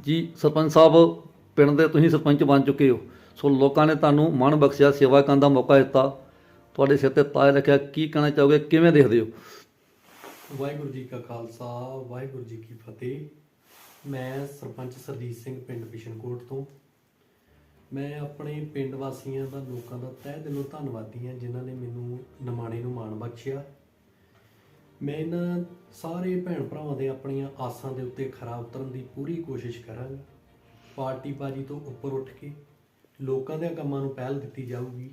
ਜੀ, ਸਰਪੰਚ ਸਾਹਿਬ, ਪਿੰਡ ਦੇ ਤੁਸੀਂ ਸਰਪੰਚ ਬਣ ਚੁੱਕੇ ਹੋ। ਸੋ ਲੋਕਾਂ ਨੇ ਤੁਹਾਨੂੰ ਮਾਣ ਬਖਸ਼ਿਆ, ਸੇਵਾ ਕਰਨ ਦਾ ਮੌਕਾ ਦਿੱਤਾ। ਤੁਹਾਡੇ ਸਿਰ ਤੇ ਤਾਜ ਰੱਖਿਆ। ਕੀ ਕਹਿਣਾ ਚਾਹੋਗੇ? ਕਿਵੇਂ ਦੇਖਦੇ ਹੋ? ਵਾਹਿਗੁਰੂ ਜੀ ਕਾ ਖਾਲਸਾ, ਵਾਹਿਗੁਰੂ ਜੀ ਕੀ ਫਤਿਹ। ਮੈਂ ਸਰਪੰਚ ਸਰਜੀਤ ਸਿੰਘ ਪਿੰਡ ਬਿਸ਼ਨਕੋਟ ਤੋਂ। ਮੈਂ ਆਪਣੇ ਪਿੰਡ ਵਾਸੀਆਂ ਦਾ, ਲੋਕਾਂ ਦਾ ਤਹਿ ਦਿਲੋਂ ਧੰਨਵਾਦੀ ਹਾਂ, ਜਿਨ੍ਹਾਂ ਨੇ ਮੈਨੂੰ ਨਿਮਾਣੇ ਨੂੰ ਮਾਣ ਬਖਸ਼ਿਆ। ਮੈਂ ਇਹਨਾਂ ਸਾਰੇ ਭੈਣ ਭਰਾਵਾਂ ਦੇ ਆਪਣੀਆਂ ਆਸਾਂ ਦੇ ਉੱਤੇ ਖਰਾ ਉਤਰਨ ਦੀ ਪੂਰੀ ਕੋਸ਼ਿਸ਼ ਕਰਾਂਗਾ। ਪਾਰਟੀ ਬਾਜੀ ਤੋਂ ਉੱਪਰ ਉੱਠ ਕੇ ਲੋਕਾਂ ਦੇ ਕੰਮਾਂ ਨੂੰ ਪਹਿਲ ਦਿੱਤੀ ਜਾਊਗੀ।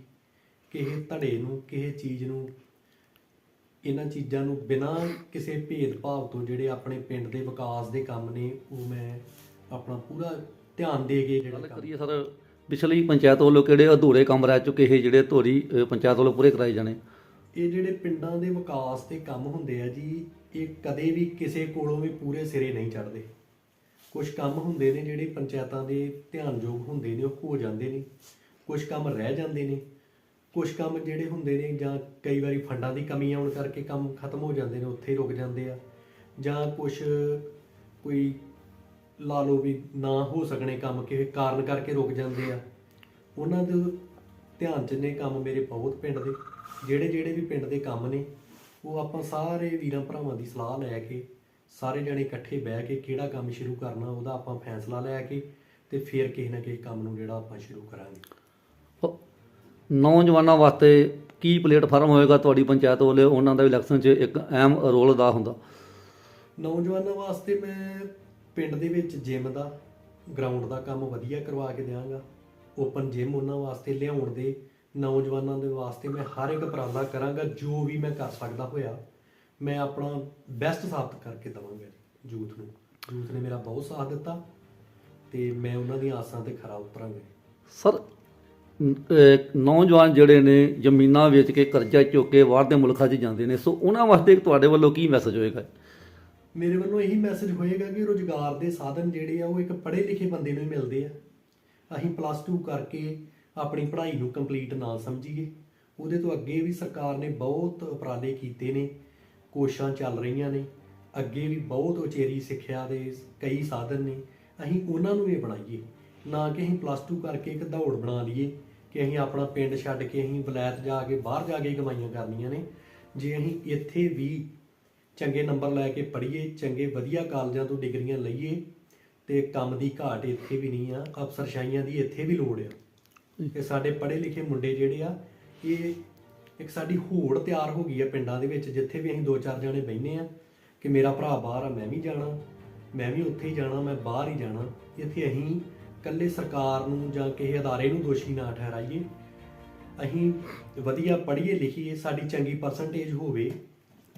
ਕਿਸੇ ਧੜੇ ਨੂੰ, ਕਿਸੇ ਚੀਜ਼ ਨੂੰ, ਇਹਨਾਂ ਚੀਜ਼ਾਂ ਨੂੰ ਬਿਨਾਂ ਕਿਸੇ ਭੇਦਭਾਵ ਤੋਂ ਜਿਹੜੇ ਆਪਣੇ ਪਿੰਡ ਦੇ ਵਿਕਾਸ ਦੇ ਕੰਮ ਨੇ, ਉਹ ਮੈਂ ਆਪਣਾ ਪੂਰਾ ਧਿਆਨ ਦੇ ਕੇ ਜਿਹੜਾ ਕਰੀਏ ਸਰ, ਪਿਛਲੀ ਪੰਚਾਇਤ ਵੱਲੋਂ ਕਿਹੜੇ ਅਧੂਰੇ ਕੰਮ ਰਹਿ ਚੁੱਕੇ ਇਹ ਜਿਹੜੇ ਧੋਰੀ ਪੰਚਾਇਤ ਵੱਲੋਂ ਪੂਰੇ ਕਰਾਏ ਜਾਣੇ? ਇਹ ਜਿਹੜੇ ਪਿੰਡਾਂ ਦੇ ਵਿਕਾਸ ਦੇ ਕੰਮ ਹੁੰਦੇ ਆ ਜੀ, ਇਹ ਕਦੇ ਵੀ ਕਿਸੇ ਕੋਲੋਂ ਵੀ ਪੂਰੇ ਸਿਰੇ ਨਹੀਂ ਚੜਦੇ ਕੁਝ ਕੰਮ ਹੁੰਦੇ ਨੇ ਜਿਹੜੇ ਪੰਚਾਇਤਾਂ ਦੇ ਧਿਆਨਯੋਗ ਹੁੰਦੇ ਨੇ, ਉਹ ਹੋ ਜਾਂਦੇ ਨੇ। ਕੁਝ ਕੰਮ ਰਹਿ ਜਾਂਦੇ ਨੇ। ਕੁਝ ਕੰਮ ਜਿਹੜੇ ਹੁੰਦੇ ਨੇ ਜਾਂ ਕਈ ਵਾਰੀ ਫੰਡਾਂ ਦੀ ਕਮੀ ਆਉਣ ਕਰਕੇ ਕੰਮ ਖਤਮ ਹੋ ਜਾਂਦੇ ਨੇ, ਉੱਥੇ ਹੀ ਰੁਕ ਜਾਂਦੇ ਆ। ਜਾਂ ਕੁਝ ਕੋਈ ਲਾ ਲਓ ਵੀ ਨਾ ਹੋ ਸਕਣੇ ਕੰਮ ਕਿਸੇ ਕਾਰਨ ਕਰਕੇ ਰੁਕ ਜਾਂਦੇ ਆ। ਉਹਨਾਂ ਦੇ ਧਿਆਨ ਚ ਨੇ ਕੰਮ ਮੇਰੇ ਬਹੁਤ ਪਿੰਡ ਦੇ। ਜਿਹੜੇ ਜਿਹੜੇ ਵੀ ਪਿੰਡ ਦੇ ਕੰਮ ਨੇ ਉਹ ਆਪਾਂ ਸਾਰੇ ਵੀਰਾਂ ਭਰਾਵਾਂ ਦੀ ਸਲਾਹ ਲੈ ਕੇ ਸਾਰੇ ਜਣੇ ਇਕੱਠੇ ਬਹਿ ਕੇ ਕਿਹੜਾ ਕੰਮ ਸ਼ੁਰੂ ਕਰਨਾ ਉਹਦਾ ਆਪਾਂ ਫੈਸਲਾ ਲੈ ਕੇ ਤੇ ਫਿਰ ਕਿਸੇ ਨਾ ਕਿਸੇ ਕੰਮ ਨੂੰ ਜਿਹੜਾ ਆਪਾਂ ਸ਼ੁਰੂ ਕਰਾਂਗੇ। ਨੌਜਵਾਨਾਂ ਵਾਸਤੇ ਕੀ ਪਲੇਟਫਾਰਮ ਹੋਏਗਾ ਤੁਹਾਡੀ ਪੰਚਾਇਤ ਵੱਲੋਂ? ਉਹਨਾਂ ਦਾ ਇਲੈਕਸ਼ਨ 'ਚ ਇੱਕ ਅਹਿਮ ਰੋਲ ਅਦਾ ਹੁੰਦਾ। ਨੌਜਵਾਨਾਂ ਵਾਸਤੇ ਮੈਂ ਪਿੰਡ ਦੇ ਵਿੱਚ ਜਿਮ ਦਾ ਗਰਾਊਂਡ ਦਾ ਕੰਮ ਵਧੀਆ ਕਰਵਾ ਕੇ ਦਿਆਂਗਾ। ਓਪਨ ਜਿਮ ਉਹਨਾਂ ਵਾਸਤੇ ਲਿਆਉਣ ਦੇ ਨੌਜਵਾਨਾਂ ਦੇ ਵਾਸਤੇ ਮੈਂ ਹਰ ਇੱਕ ਉਪਰਾਲਾ ਕਰਾਂਗਾ ਜੋ ਵੀ ਮੈਂ ਕਰ ਸਕਦਾ ਹੋਇਆ ਮੈਂ ਆਪਣਾ ਬੈਸਟ ਸਾਬਤ ਕਰਕੇ ਦਵਾਂਗਾ ਯੂਥ ਨੂੰ। ਯੂਥ ਨੇ ਮੇਰਾ ਬਹੁਤ ਸਾਥ ਦਿੱਤਾ ਤੇ ਮੈਂ ਉਹਨਾਂ ਦੀਆਂ ਆਸਾਂ ਤੇ ਖਰਾ ਉਤਰਾਂਗਾ ਸਰ ਨੌਜਵਾਨ ਜਿਹੜੇ ਨੇ ਜ਼ਮੀਨਾਂ ਵੇਚ ਕੇ ਕਰਜ਼ਾ ਚੁੱਕ ਕੇ ਬਾਹਰ ਦੇ ਮੁਲਕਾਂ 'ਚ ਜਾਂਦੇ ਨੇ ਸੋ ਉਹਨਾਂ ਵਾਸਤੇ ਤੁਹਾਡੇ ਵੱਲੋਂ ਕੀ ਮੈਸੇਜ ਹੋਏਗਾ? ਮੇਰੇ ਵੱਲੋਂ ਇਹੀ ਮੈਸੇਜ ਹੋਏਗਾ ਕਿ ਰੋਜ਼ਗਾਰ ਦੇ ਸਾਧਨ ਜਿਹੜੇ ਆ ਉਹ ਇੱਕ ਪੜ੍ਹੇ ਲਿਖੇ ਬੰਦੇ ਨੂੰ ਮਿਲਦੇ ਆ। ਅਸੀਂ ਪਲੱਸ 2 ਕਰਕੇ ਆਪਣੀ ਪੜ੍ਹਾਈ ਨੂੰ ਕੰਪਲੀਟ ਨਾ ਸਮਝੀਏ। ਉਹਦੇ ਤੋਂ ਅੱਗੇ ਵੀ ਸਰਕਾਰ ਨੇ ਬਹੁਤ ਉਪਰਾਲੇ ਕੀਤੇ ਨੇ ਕੋਸ਼ਾਂ ਚੱਲ ਰਹੀਆਂ ਨੇ। ਅੱਗੇ ਵੀ ਬਹੁਤ ਉਚੇਰੀ ਸਿੱਖਿਆ ਦੇ ਕਈ ਸਾਧਨ ਨੇ। ਅਸੀਂ ਉਹਨਾਂ ਨੂੰ ਵੀ ਬਣਾਈਏ ਨਾ ਕਿ ਅਸੀਂ ਪਲੱਸ 2 ਕਰਕੇ ਇੱਕ ਦੌੜ ਬਣਾ ਲਈਏ ਕਿ ਅਸੀਂ ਆਪਣਾ ਪਿੰਡ ਛੱਡ ਕੇ ਅਸੀਂ ਵਲਾਇਤ ਜਾ ਕੇ ਬਾਹਰ ਜਾ ਕੇ ਕਮਾਈਆਂ ਕਰਨੀਆਂ ਨੇ। ਜੇ ਅਸੀਂ ਇੱਥੇ ਵੀ ਚੰਗੇ ਨੰਬਰ ਲੈ ਕੇ ਪੜ੍ਹੀਏ, ਚੰਗੇ ਵਧੀਆ ਕਾਲਜਾਂ ਤੋਂ ਡਿਗਰੀਆਂ ਲਈਏ ਤੇ ਕੰਮ ਦੀ ਘਾਟ ਇੱਥੇ ਵੀ ਨਹੀਂ ਆ ਅਫਸਰਸ਼ਾਹੀਆਂ ਦੀ ਇੱਥੇ ਵੀ ਲੋੜ ਆ। ਕਿ ਸਾਡੇ ਪੜ੍ਹੇ ਲਿਖੇ ਮੁੰਡੇ ਜਿਹੜੇ ਆ ਇਹ ਇੱਕ ਸਾਡੀ ਹੋੜ ਤਿਆਰ ਹੋ ਗਈ ਆ ਪਿੰਡਾਂ ਦੇ ਵਿੱਚ ਜਿੱਥੇ ਵੀ ਅਸੀਂ ਦੋ ਚਾਰ ਜਣੇ ਬੈਠੇ ਆ ਕਿ ਮੇਰਾ ਭਰਾ ਬਾਹਰ ਆ ਮੈਂ ਵੀ ਜਾਣਾ ਮੈਂ ਵੀ ਉੱਥੇ ਹੀ ਜਾਣਾ ਮੈਂ ਬਾਹਰ ਹੀ ਜਾਣਾ। ਇੱਥੇ ਅਸੀਂ ਇਕੱਲੇ ਸਰਕਾਰ ਨੂੰ ਜਾਂ ਕਿਸੇ ਅਦਾਰੇ ਨੂੰ ਦੋਸ਼ੀ ਨਾ ਠਹਿਰਾਈਏ। ਅਸੀਂ ਵਧੀਆ ਪੜ੍ਹੀਏ ਲਿਖੀਏ ਸਾਡੀ ਚੰਗੀ ਪਰਸੈਂਟੇਜ ਹੋਵੇ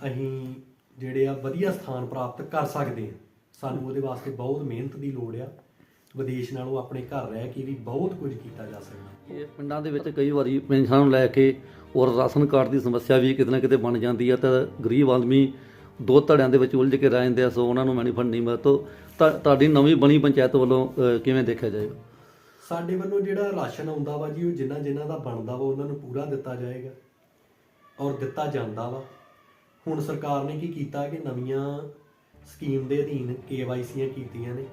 ਅਸੀਂ ਜਿਹੜੇ ਆ ਵਧੀਆ ਸਥਾਨ ਪ੍ਰਾਪਤ ਕਰ ਸਕਦੇ ਹਾਂ ਸਾਨੂੰ ਉਹਦੇ ਵਾਸਤੇ ਬਹੁਤ ਮਿਹਨਤ ਦੀ ਲੋੜ ਆ। ਵਿਦੇਸ਼ ਨਾਲੋਂ ਆਪਣੇ ਘਰ ਰਹਿ ਕੇ ਵੀ ਬਹੁਤ ਕੁਝ ਕੀਤਾ ਜਾ ਸਕਦਾ। ਇਹ ਪਿੰਡਾਂ ਦੇ ਵਿੱਚ ਕਈ ਵਾਰੀ ਪੈਨਸ਼ਨਾਂ ਨੂੰ ਲੈ ਕੇ ਔਰ ਰਾਸ਼ਨ ਕਾਰਡ ਦੀ ਸਮੱਸਿਆ ਵੀ ਕਿਤੇ ਨਾ ਕਿਤੇ ਬਣ ਜਾਂਦੀ ਹੈ ਤਾਂ ਗਰੀਬ ਆਦਮੀ ਦੋ ਧੜਿਆਂ ਦੇ ਵਿੱਚ ਉਲਝ ਕੇ ਰਹਿ ਜਾਂਦੇ ਆ ਸੋ ਉਹਨਾਂ ਨੂੰ ਮੈਨੀਫੰਡ ਨਹੀਂ ਮਿਲਦਾ। ਤੁਹਾਡੀ ਨਵੀਂ ਬਣੀ ਪੰਚਾਇਤ ਵੱਲੋਂ ਕਿਵੇਂ ਦੇਖਿਆ ਜਾਏਗਾ? ਸਾਡੇ ਵੱਲੋਂ ਜਿਹੜਾ ਰਾਸ਼ਨ ਆਉਂਦਾ ਵਾ ਜੀ ਉਹ ਜਿਨ੍ਹਾਂ ਜਿਨ੍ਹਾਂ ਦਾ ਬਣਦਾ ਵਾ ਉਹਨਾਂ ਨੂੰ ਪੂਰਾ ਦਿੱਤਾ ਜਾਏਗਾ ਔਰ ਦਿੱਤਾ ਜਾਂਦਾ ਵਾ। ਹੁਣ ਸਰਕਾਰ ਨੇ ਕੀ ਕੀਤਾ ਕਿ ਨਵੀਆਂ ਸਕੀਮ ਦੇ ਅਧੀਨ ਕੇਵਾਈਸੀਆਂ ਕੀਤੀਆਂ ਨੇ।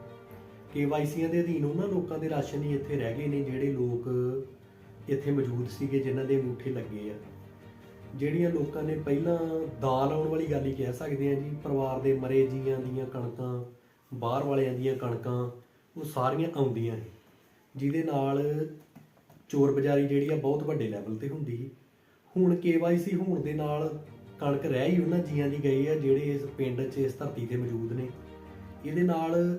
ਕੇਵਾਈਸੀਆਂ ਦੇ ਅਧੀਨ ਉਹਨਾਂ ਲੋਕਾਂ ਦੇ ਰਾਸ਼ਨ ਹੀ ਇੱਥੇ ਰਹਿ ਗਏ ਨੇ, ਜਿਹੜੇ ਲੋਕ ਇੱਥੇ ਮੌਜੂਦ ਸੀਗੇ, ਜਿਨ੍ਹਾਂ ਦੇ ਅੰਗੂਠੇ ਲੱਗੇ ਆ। ਜਿਹੜੀਆਂ ਲੋਕਾਂ ਨੇ ਪਹਿਲਾਂ ਦਾਲ ਆਉਣ ਵਾਲੀ ਗੱਲ ਹੀ ਕਹਿ ਸਕਦੇ ਆ ਜੀ, ਪਰਿਵਾਰ ਦੇ ਮਰੇ ਜੀਆਂ ਦੀਆਂ ਕਣਕਾਂ, ਬਾਹਰ ਵਾਲਿਆਂ ਦੀਆਂ ਕਣਕਾਂ, ਉਹ ਸਾਰੀਆਂ ਆਉਂਦੀਆਂ ਨੇ। ਜਿਹਦੇ ਨਾਲ ਚੋਰ ਬਜ਼ਾਰੀ ਜਿਹੜੀ ਆ, ਬਹੁਤ ਵੱਡੇ ਲੈਵਲ ਤੇ ਹੁੰਦੀ ਸੀ। ਹੁਣ KYC ਹੋਣ ਦੇ ਨਾਲ ਕਣਕ ਰਹਿ ਹੀ ਉਹਨਾਂ ਜੀਆਂ ਦੀ ਗਈ ਆ ਜਿਹੜੇ ਇਸ ਪਿੰਡ 'ਚ ਇਸ ਧਰਤੀ ਤੇ ਮੌਜੂਦ ਨੇ। ਇਹਦੇ ਨਾਲ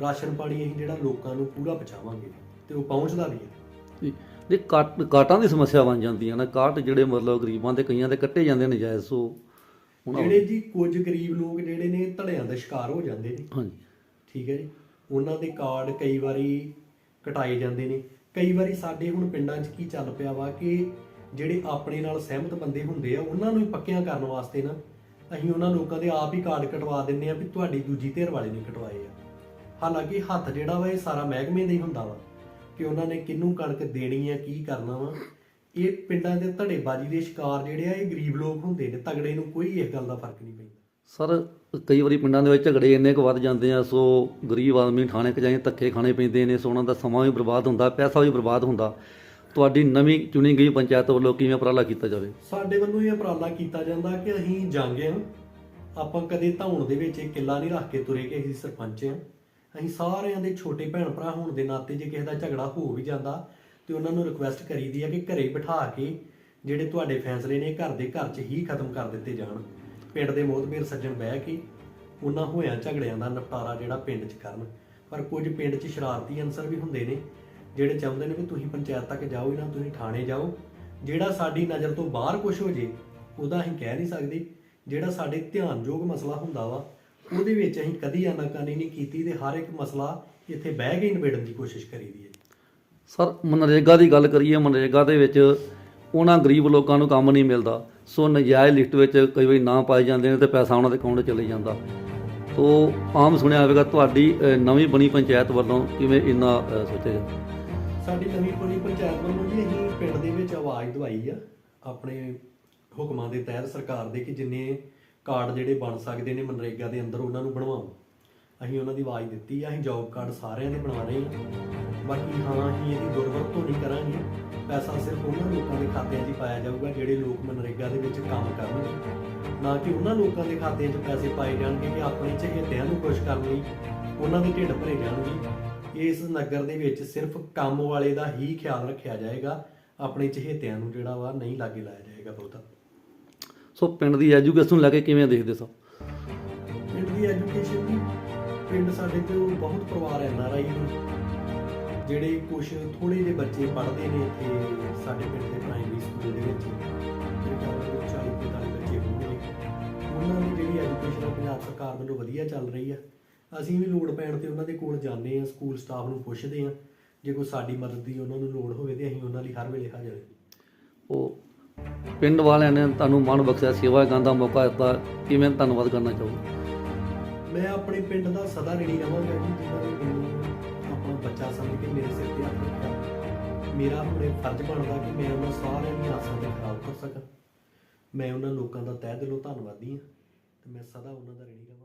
ਰਾਸ਼ਨ ਪਾਣੀ ਅਸੀਂ ਜਿਹੜਾ ਲੋਕਾਂ ਨੂੰ ਪੂਰਾ ਪਹੁੰਚਾਵਾਂਗੇ ਤੇ ਉਹ ਪਹੁੰਚਦਾ ਵੀ ਹੈ। ਜੇ। ਕਾਟ ਕਾਟਾਂ ਦੀ ਸਮੱਸਿਆ ਬਣ ਜਾਂਦੀਆਂ ਨੇ। ਕਾਟ ਜਿਹੜੇ ਮਤਲਬ ਗਰੀਬਾਂ ਦੇ ਕਈਆਂ ਦੇ ਕੱਟੇ ਜਾਂਦੇ ਨੇ ਜਾਇਜ਼ ਸੋ ਜਿਹੜੇ ਜੀ ਕੁਝ ਗਰੀਬ ਲੋਕ ਜਿਹੜੇ ਨੇ ਧੜਿਆਂ ਦਾ ਸ਼ਿਕਾਰ ਹੋ ਜਾਂਦੇ ਨੇ। ਹਾਂਜੀ। ਠੀਕ ਹੈ ਜੀ। ਉਹਨਾਂ ਦੇ ਕਾਰਡ ਕਈ ਵਾਰੀ ਕਟਾਏ ਜਾਂਦੇ ਨੇ। ਕਈ ਵਾਰੀ ਸਾਡੇ ਹੁਣ ਪਿੰਡਾਂ 'ਚ ਕੀ ਚੱਲ ਪਿਆ ਵਾ ਕਿ ਜਿਹੜੇ ਆਪਣੇ ਨਾਲ ਸਹਿਮਤ ਬੰਦੇ ਹੁੰਦੇ ਆ, ਉਹਨਾਂ ਨੂੰ ਹੀ ਪੱਕਿਆਂ ਕਰਨ ਵਾਸਤੇ ਨਾ, ਅਸੀਂ ਉਹਨਾਂ ਲੋਕਾਂ ਦੇ ਆਪ ਹੀ ਕਾਰਡ ਕਟਵਾ ਦਿੰਨੇ ਆ ਵੀ ਤੁਹਾਡੀ ਦੂਜੀ ਧਿਰ ਵਾਲੇ ਨੇ ਕਟਵਾਏ ਆ। ਹਾਲਾਂਕਿ ਹੱਥ ਜਿਹੜਾ ਵਾ, ਇਹ ਸਾਰਾ ਮਹਿਕਮੇ ਦਾ ਹੀ ਹੁੰਦਾ ਵਾ ਕਿ ਉਹਨਾਂ ਨੇ ਕਿਹਨੂੰ ਕਣਕ ਦੇਣੀ ਆ, ਕੀ ਕਰਨਾ ਵਾ। ਇਹ ਪਿੰਡਾਂ ਦੇ ਧੜੇਬਾਜ਼ੀ ਦੇ ਸ਼ਿਕਾਰ ਜਿਹੜੇ ਆ, ਇਹ ਗਰੀਬ ਲੋਕ ਹੁੰਦੇ ਨੇ, ਤਗੜੇ ਨੂੰ ਕੋਈ ਇਸ ਗੱਲ ਦਾ ਫ਼ਰਕ ਨਹੀਂ ਪੈਂਦਾ। ਸਰ, ਕਈ ਵਾਰੀ ਪਿੰਡਾਂ ਦੇ ਵਿੱਚ ਝਗੜੇ ਇੰਨੇ ਕੁ ਵੱਧ ਜਾਂਦੇ ਆ, ਸੋ ਗਰੀਬ ਆਦਮੀ ਥਾਣੇ ਕ ਧੱਕੇ ਖਾਣੇ ਪੈਂਦੇ ਨੇ, ਸੋ ਉਹਨਾਂ ਦਾ ਸਮਾਂ ਵੀ ਬਰਬਾਦ ਹੁੰਦਾ, ਪੈਸਾ ਵੀ ਬਰਬਾਦ ਹੁੰਦਾ। ਤੁਹਾਡੀ ਨਵੀਂ ਚੁਣੀ ਗਈ ਪੰਚਾਇਤ ਵੱਲੋਂ ਕਿਵੇਂ ਉਪਰਾਲਾ ਕੀਤਾ ਜਾਵੇ? ਸਾਡੇ ਵੱਲੋਂ ਇਹ ਉਪਰਾਲਾ ਕੀਤਾ ਜਾਂਦਾ ਕਿ ਅਸੀਂ ਜਾਂਗੇ ਹਾਂ। ਆਪਾਂ ਕਦੇ ਧੌਣ ਦੇ ਵਿੱਚ ਇਹ ਕਿੱਲਾ ਨਹੀਂ ਰੱਖ ਕੇ ਤੁਰੇ ਕਿ ਅਸੀਂ ਸਰਪੰਚ ਹਾਂ। ਅਸੀਂ ਸਾਰਿਆਂ ਦੇ ਛੋਟੇ ਭੈਣ ਭਰਾ ਹੋਣ ਦੇ ਨਾਤੇ ਜੇ ਕਿਸੇ ਦਾ ਝਗੜਾ ਹੋ ਵੀ ਜਾਂਦਾ ਤੇ ਉਹਨਾਂ ਨੂੰ ਰਿਕੁਐਸਟ ਕਰੀਦੀ ਆ ਕਿ ਘਰੇ ਬਿਠਾ ਕੇ ਜਿਹੜੇ ਤੁਹਾਡੇ ਫੈਸਲੇ ਨੇ ਘਰ ਦੇ ਘਰ 'ਚ ਹੀ ਖਤਮ ਕਰ ਦਿੱਤੇ ਜਾਣ। ਪਿੰਡ ਦੇ ਮੋਹਤਬੇਰ ਸੱਜਣ ਬਹਿ ਕੇ ਉਹਨਾਂ ਹੋਇਆਂ ਝਗੜਿਆਂ ਦਾ ਨਿਪਟਾਰਾ ਜਿਹੜਾ ਪਿੰਡ 'ਚ ਕਰਨ। ਪਰ ਕੁਝ ਪਿੰਡ 'ਚ ਸ਼ਰਾਰਤੀ ਅਨਸਰ ਵੀ ਹੁੰਦੇ ਨੇ। ਜਿਹੜੇ ਚਾਹੁੰਦੇ ਨੇ ਵੀ ਤੁਸੀਂ ਪੰਚਾਇਤ ਤੱਕ ਜਾਓ ਜਾਂ ਤੁਸੀਂ ਥਾਣੇ ਜਾਓ, ਜਿਹੜਾ ਸਾਡੀ ਨਜ਼ਰ ਤੋਂ ਬਾਹਰ ਕੁਝ ਹੋ ਜੇ, ਉਹਦਾ ਅਸੀਂ ਕਹਿ ਨਹੀਂ ਸਕਦੇ। ਜਿਹੜਾ ਸਾਡੇ ਧਿਆਨਯੋਗ ਮਸਲਾ ਹੁੰਦਾ ਵਾ, ਉਹਦੇ ਵਿੱਚ ਅਸੀਂ ਕਦੀ ਆਨਾਕਾਨੀ ਨਹੀਂ ਕੀਤੀ ਤੇ ਹਰ ਇੱਕ ਮਸਲਾ ਇੱਥੇ ਬਹਿ ਕੇ ਨਿਬੇੜਨ ਦੀ ਕੋਸ਼ਿਸ਼ ਕਰੀਦੀ ਹੈ। ਸਰ, ਮਨਰੇਗਾ ਦੀ ਗੱਲ ਕਰੀਏ, ਮਨਰੇਗਾ ਦੇ ਵਿੱਚ ਉਹਨਾਂ ਗਰੀਬ ਲੋਕਾਂ ਨੂੰ ਕੰਮ ਨਹੀਂ ਮਿਲਦਾ। ਸੋ ਨਜਾਇਜ਼ ਲਿਸਟ ਵਿੱਚ ਕਈ ਵਾਰੀ ਨਾਂ ਪਾਏ ਜਾਂਦੇ ਨੇ ਤੇ ਪੈਸਾ ਉਹਨਾਂ ਦੇ ਅਕਾਊਂਟ 'ਚ ਚਲੇ ਜਾਂਦਾ। ਤੋ ਆਮ ਸੁਣਿਆ ਹੋਵੇਗਾ, ਤੁਹਾਡੀ ਨਵੀਂ ਬਣੀ ਪੰਚਾਇਤ ਵੱਲੋਂ ਕਿਵੇਂ ਇੰਨਾ ਸੋਚਿਆ ਜਾਂਦਾ? ਸਾਡੀ ਨਵੀਂ ਪੁਰੀ ਪੰਚਾਇਤ ਵੱਲੋਂ ਜੀ ਅਸੀਂ ਪਿੰਡ ਦੇ ਵਿੱਚ ਆਵਾਜ਼ ਦਵਾਈ ਆ, ਆਪਣੇ ਹੁਕਮਾਂ ਦੇ ਤਹਿਤ ਸਰਕਾਰ ਦੇ ਕਿ ਜਿੰਨੇ ਕਾਰਡ ਜਿਹੜੇ ਬਣ ਸਕਦੇ ਨੇ ਮਨਰੇਗਾ ਦੇ ਅੰਦਰ ਉਹਨਾਂ ਨੂੰ ਬਣਵਾਓ। ਅਸੀਂ ਉਹਨਾਂ ਦੀ ਆਵਾਜ਼ ਦਿੱਤੀ ਆ, ਅਸੀਂ ਜੌਬ ਕਾਰਡ ਸਾਰਿਆਂ ਦੇ ਬਣਾ ਰਹੇ ਹਾਂ। ਬਾਕੀ ਹਾਂ, ਅਸੀਂ ਇਹਦੀ ਦੁਰਵਰਤੋਂ ਨਹੀਂ ਕਰਾਂਗੇ। ਪੈਸਾ ਸਿਰਫ ਉਹਨਾਂ ਲੋਕਾਂ ਦੇ ਖਾਤਿਆਂ 'ਚ ਹੀ ਪਾਇਆ ਜਾਊਗਾ ਜਿਹੜੇ ਲੋਕ ਮਨਰੇਗਾ ਦੇ ਵਿੱਚ ਕੰਮ ਕਰਨਗੇ। ਨਾ ਕਿ ਉਹਨਾਂ ਲੋਕਾਂ ਦੇ ਖਾਤਿਆਂ 'ਚ ਪੈਸੇ ਪਾਏ ਜਾਣਗੇ ਕਿ ਆਪਣੇ ਚਹੇਤਿਆਂ ਨੂੰ ਖੁਸ਼ ਕਰਨ ਲਈ ਉਹਨਾਂ ਦੇ ਢਿੱਡ ਭਰੇ ਜਾਣਗੇ। ਇਸ ਨਗਰ ਦੇ ਵਿੱਚ ਸਿਰਫ ਕੰਮ ਵਾਲੇ ਦਾ ਹੀ ਖਿਆਲ ਰੱਖਿਆ ਜਾਏਗਾ ਆਪਣੇ ਚਹੇਤਿਆਂ ਨੂੰ ਜਿਹੜਾ ਵਾ ਨਹੀਂ ਲਾਗੇ ਲਾਇਆ ਜਾਏਗਾ ਬਹੁਤਾ। ਸੋ ਪਿੰਡ ਦੀ ਐਜੂਕੇਸ਼ਨ ਲੈ ਕੇ ਕਿਵੇਂ ਦੇਖਦੇ ਸੋ? ਪਿੰਡ ਦੀ ਐਜੂਕੇਸ਼ਨ ਦੀ ਪਿੰਡ ਸਾਡੇ ਤੋਂ ਬਹੁਤ ਪਰਿਵਾਰ ਐਨ ਆਰ ਆਈ ਨੇ ਜਿਹੜੇ ਕੁਝ ਥੋੜੇ ਜਿਹੇ ਬੱਚੇ ਪੜ੍ਹਦੇ ਨੇ ਇੱਥੇ ਸਾਡੇ ਪਿੰਡ ਦੇ ਪ੍ਰਾਇਮਰੀ ਸਕੂਲ ਦੇ ਵਿੱਚ ਨਾਲ 40 45 ਬੱਚੇ ਹੋਣਗੇ ਉਹਨਾਂ ਦੀ ਜਿਹੜੀ ਐਜੂਕੇਸ਼ਨ ਪੰਜਾਬ ਸਰਕਾਰ ਵੱਲੋਂ ਵਧੀਆ ਚੱਲ ਰਹੀ ਆ। ਅਸੀਂ ਵੀ ਲੋੜ ਪੈਣ ਤੇ ਉਹਨਾਂ ਦੇ ਕੋਲ ਜਾਂਦੇ ਆ ਸਕੂਲ ਸਟਾਫ ਨੂੰ ਪੁੱਛਦੇ ਆ ਜੇ ਕੋਈ ਸਾਡੀ ਮਦਦ ਦੀ ਉਹਨਾਂ ਨੂੰ ਲੋੜ ਹੋਵੇ ਤੇ ਅਸੀਂ ਉਹਨਾਂ ਲਈ ਹਰ ਵੇਲੇ ਹਾਜ਼ਰ ਹਾਂ। ਉਹ ਪਿੰਡ ਵਾਲਿਆਂ ਨੇ ਤੁਹਾਨੂੰ ਮਨ ਬਖਸ਼ਿਆ ਸੇਵਾ ਕਰਨ ਦਾ ਮੌਕਾ ਦਿੱਤਾ ਕਿਵੇਂ ਧੰਨਵਾਦ ਕਰਨਾ ਚਾਹੋਗੇ? ਮੈਂ ਆਪਣੇ ਪਿੰਡ ਦਾ ਸਦਾ ਰਣੀ ਰਵਾਂਗਾ ਜੀ ਜਿਨ੍ਹਾਂ ਨੇ ਮੈਨੂੰ ਆਪਣਾ ਬੱਚਾ ਸਮਝ ਕੇ ਮੇਰੇ ਸਿਰ ਤੇ ਹੱਥ ਰੱਖਿਆ। ਮੇਰਾ ਆਪਣੇ ਫਰਜ਼ ਬਣਦਾ ਕਿ ਮੈਂ ਉਹਨਾਂ ਸਾਰਿਆਂ ਦੀਆਂ ਆਸਾਂ ਤੇ ਖਰਾਬ ਕਰ ਸਕਾਂ। ਮੈਂ ਉਹਨਾਂ ਲੋਕਾਂ ਦਾ ਤਹਿ ਦਿਲੋਂ ਧੰਨਵਾਦੀ ਹਾਂ ਤੇ ਮੈਂ ਸਦਾ ਉਹਨਾਂ ਦਾ ਰਣੀ ਰਵਾਂਗਾ।